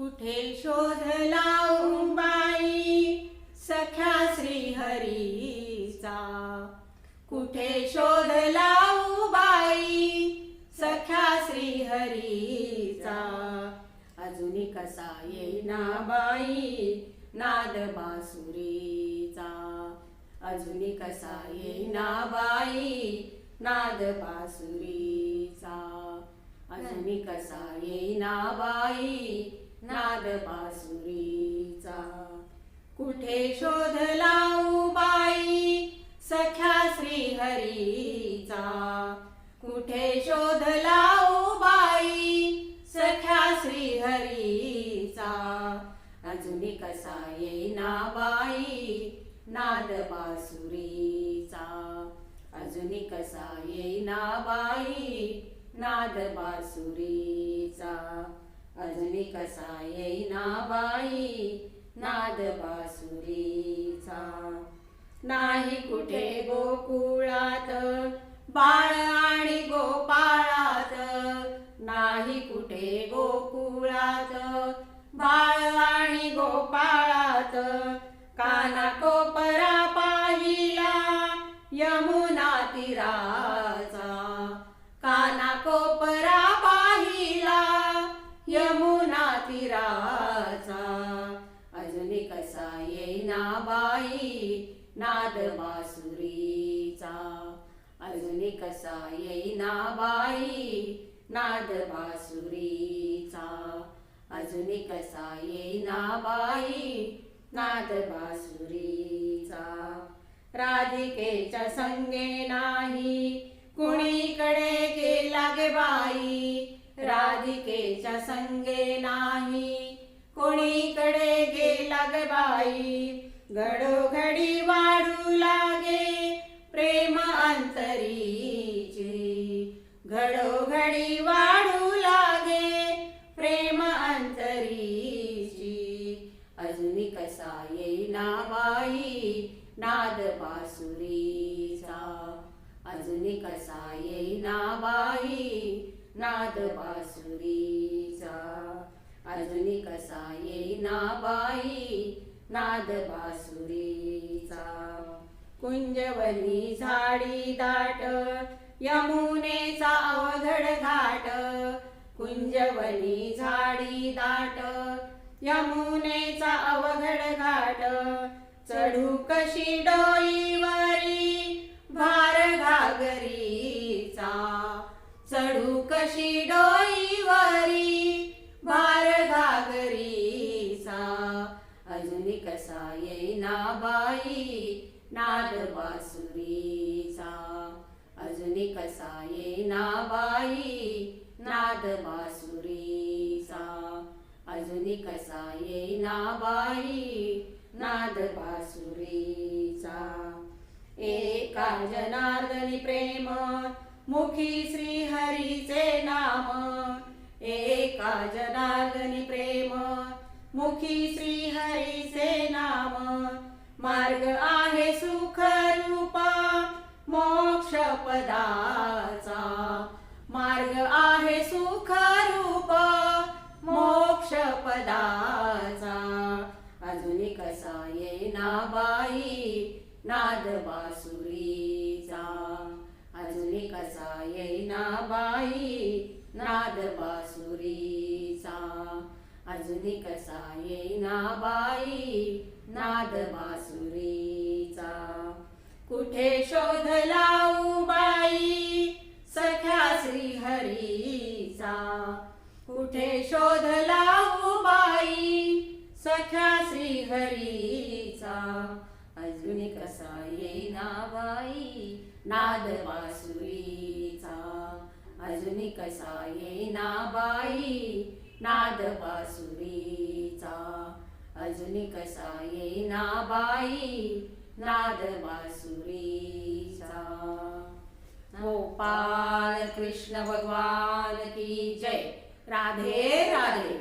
कुठे शोध लावू बाई? सख्या श्रीहरीचा. कुठे शोध लावू बाई? सख्या श्रीहरीचा. अजूनी कसा येईना बाई? नाद बासुरीचा. अजूनही कसा येईना बाई? नाद बासुरीचा. अजूनही कसा येईना बाई? नाद बासुरीचा कुठे शोध लावू बाई सख्या श्रीहरीचा? कुठे शोध लावू बाई सख्या श्रीहरीचा? अजून कसा येईना बाई नाद बासुरीचा अजूनी कसा येईना बाई नाद बासुरीचा अजूनी कसा येईना बाई नाद बासुरीचा नाही कुठे गोकुळात बाळ आणि गोपाळात. नाही कुठे गोकुळात बाळ आणि गोपाळात. काना कोपरा पाहिला यमु पिराचा. अजून कसा येईना बाई नाद बासुरीचा. अजून कसा येईना बाई नाद बासुरीचा. अजून कसा येईना बाई नाद बासुरीचा. राधिकेच्या संगे नाही कुणीकडे गे राधिकेच्या संगे नाही. कोणीकडे गेला ग बाई? घडोघडी वाढू लागे प्रेम अंतरीचे. घडोघडी वाढू लागे प्रेम अंतरीची. अजून कसा येईना बाई? नाद बासुरीचा. अजून कसा येईना बाई? नाद बासुरीचा अजूनी कसा येईना बाई नाद बासुरीचा कुंजवनी झाडी दाट यमुनेचा अवघड घाट। कुंजवनी झाडी दाट यमुनेचा अवघड घाट। चढू कशी डोळ कसा बाई नाद बासुरीचा. अजूनी कसा येईना बाई नाद बासुरीचा. अजूनी कसा येईना बाई नाद बासुरीचा. एका जनार्दनी प्रेम मुखी श्री हरीचे नाम. एका जनार्दनी प्रेम मुखी श्री पदाचा मार्ग आहे सुखरूप मोक्ष पदाचा. अजूनी कसा येईना बाई नाद बासुरीचा. अजूनी कसा येईना बाई नाद बासुरीचा. अजूनी कसा येईना बाई नाद बासुरीचा. कुठे शोधला कुठे शोधला उबाई बाई? सख्या श्रीहरीचा. अजून कसा येईना बाई? नाद बासुरीचा. अजून कसा येईना बाई? नाद बासुरीचा. अजून कसा येईना बाई? नाद बासुरीचा. गोपाल कृष्ण भगवान. राधे राधे.